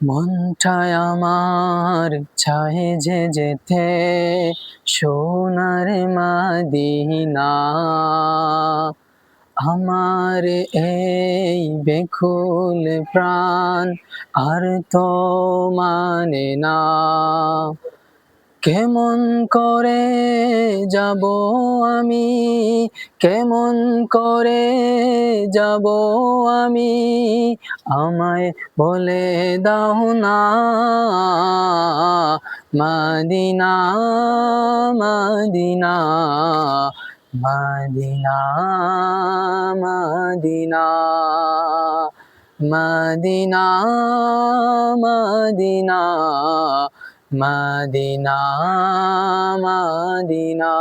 মনটায় আমার চাহে যে যেতে সোনার মাদিনা। আমার এই বেকুল প্রাণ আর তো মানে না। কেমন করে যাব আমি? কেমন করে যাব আমি? আমায় বলে দাও না। মাদিনা মাদিনা মাদিনা মাদিনা মাদিনা মাদিনা। মাদিনা মাদিনা।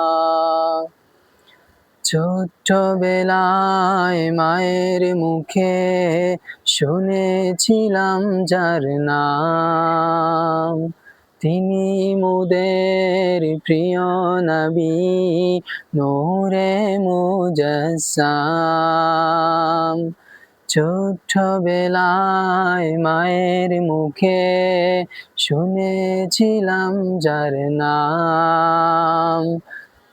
ছোট্টবেলায় মায়ের মুখে শুনেছিলাম যার নাম। তিনি মোদের প্রিয় নবী নূরে মুজাসাম। ছোট্টবেলায় মায়ের মুখে শুনেছিলাম যার নাম।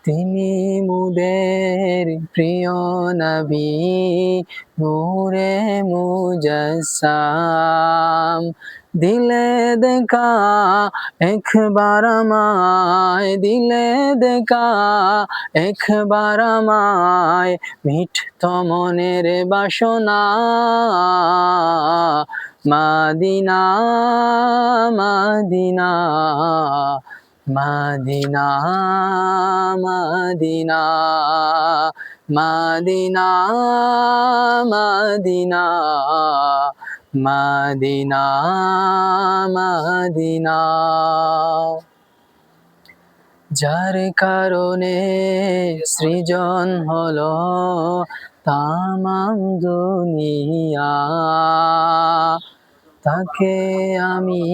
তিনি মুদের প্রিয় নবী নূরে মুজাসাম দিলে দেখা একবার আমায় দিলে দেখা একবার আমায় মিঠত মনের বাসনা। মাদিনা মাদিনা মাদিনা মাদিনা মাদিনা মাদিনা মাদিনা মাদিনা। যার কারণে সৃজন হলো তামাম দুনিয়া। তাকে আমি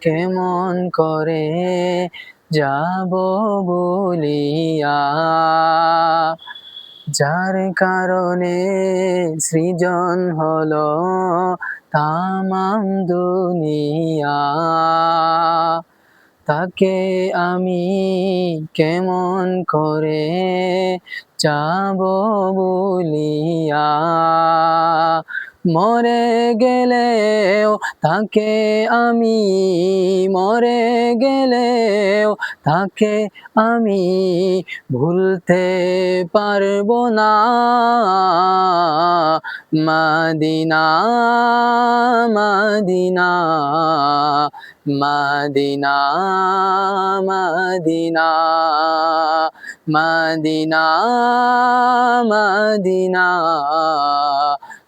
কেমন করে যাব বলিয়া? যার কারণে সৃজন হলো তামাম দুনিয়া। তাকে আমি কেমন করে যাব বলিয়া? মরে গেলেও, তাকে আমি মরে গেলেও, তাকে আমি ভুলতে পারব না। মাদিনা মাদিনা মাদিনা মাদিনা মাদিনা মাদিনা।